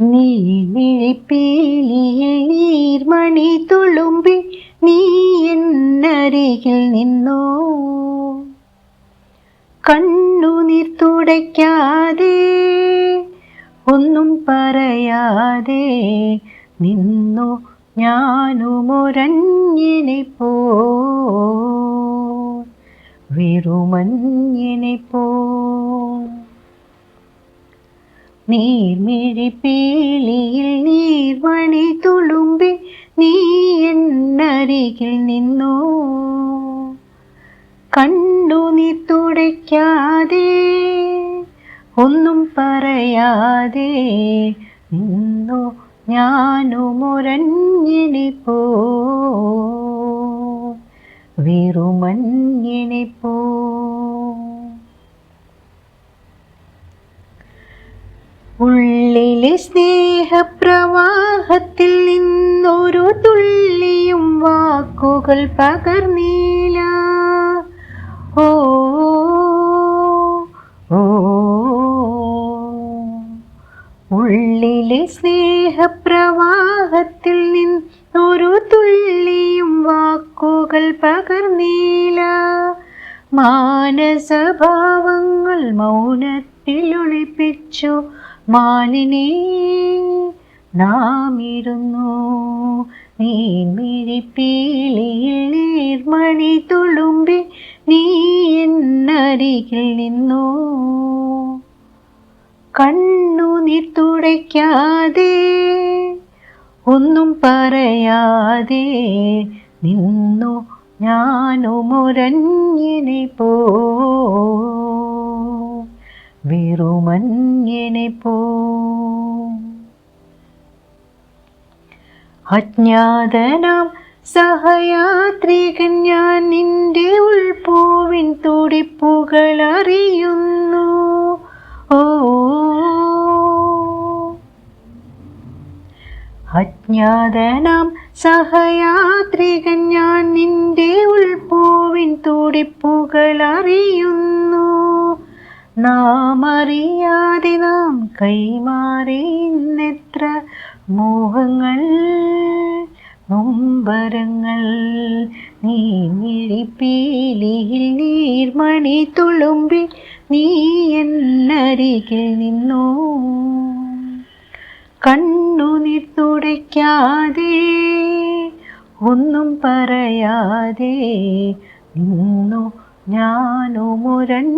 നീർമണി തുളുമ്പി നീ എന്നരികിൽ നിന്നോ. കണ്ണുനീർ തുടയ്ക്കാതെ ഒന്നും പറയാതെ നിന്നു ഞാനുമൊരഞ്ഞിനെ പോ. വെറുമഞ്ഞിനെ പോ. നീർമിഴിപ്പീലിയിൽ നീർവണി തുളുമ്പി നീ എന്നരികിൽ നിന്നോ? കണ്ടു നീ തുടയ്ക്കാതെ ഒന്നും പറയാതെ നിന്നു ഞാനുമൊരഞ്ഞിനെ പോ വെറുമഞ്ഞിനെ പോ ഉള്ളിലെ സ്നേഹപ്രവാഹത്തിൽ നിന്നൊരു തുള്ളിയും വാക്കുകൾ പകർന്നീല ഓ ഓ ഉള്ളിലെ സ്നേഹപ്രവാഹത്തിൽ നിന്നൊരു തുള്ളിയും വാക്കുകൾ പകർന്നീല മാനസഭാവങ്ങൾ മൗനത്തിൽ ഒളിപ്പിച്ചു മാലിനെ നാം ഇരുന്നു നീർമിഴിപ്പീലിയിൽ നീർമണി തുളുമ്പി നീ എന്നരികിൽ നിന്നു. കണ്ണു നീ തുടയ്ക്കാതെ ഒന്നും പറയാതെ നിന്നു. ഞാനുമൊരഞ്ഞിനെ പോ വെറുമഞ്ഞിനെ പോ അജ്ഞാതനാം സഹയാത്രികൻ ഞാൻ നിന്റെ ഉൾപോവിൻ തുടിപ്പുകൾ അറിയുന്നു. ഓ അജ്ഞാതനാം സഹയാത്രികൻ ഞാൻ നിന്റെ ഉൾപോവിൻ തുടിപ്പുകൾ അറിയുന്നു. നാം അറിയാതെ നാം കൈമാറി ഇന്നെത്ര മോഹങ്ങൾ നൊമ്പരങ്ങൾ. നീ മിഴിപ്പീലിയിൽ നീർമണി തുളുമ്പി നീ എന്നരികിൽ നിന്നു. കണ്ണുനീർ തുടയ്ക്കാതെ ഒന്നും പറയാതെ നിന്നു. ഞാനുമൊരഞ്ഞിനെ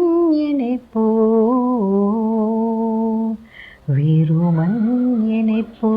പോ വെറുമഞ്ഞിനെ പോ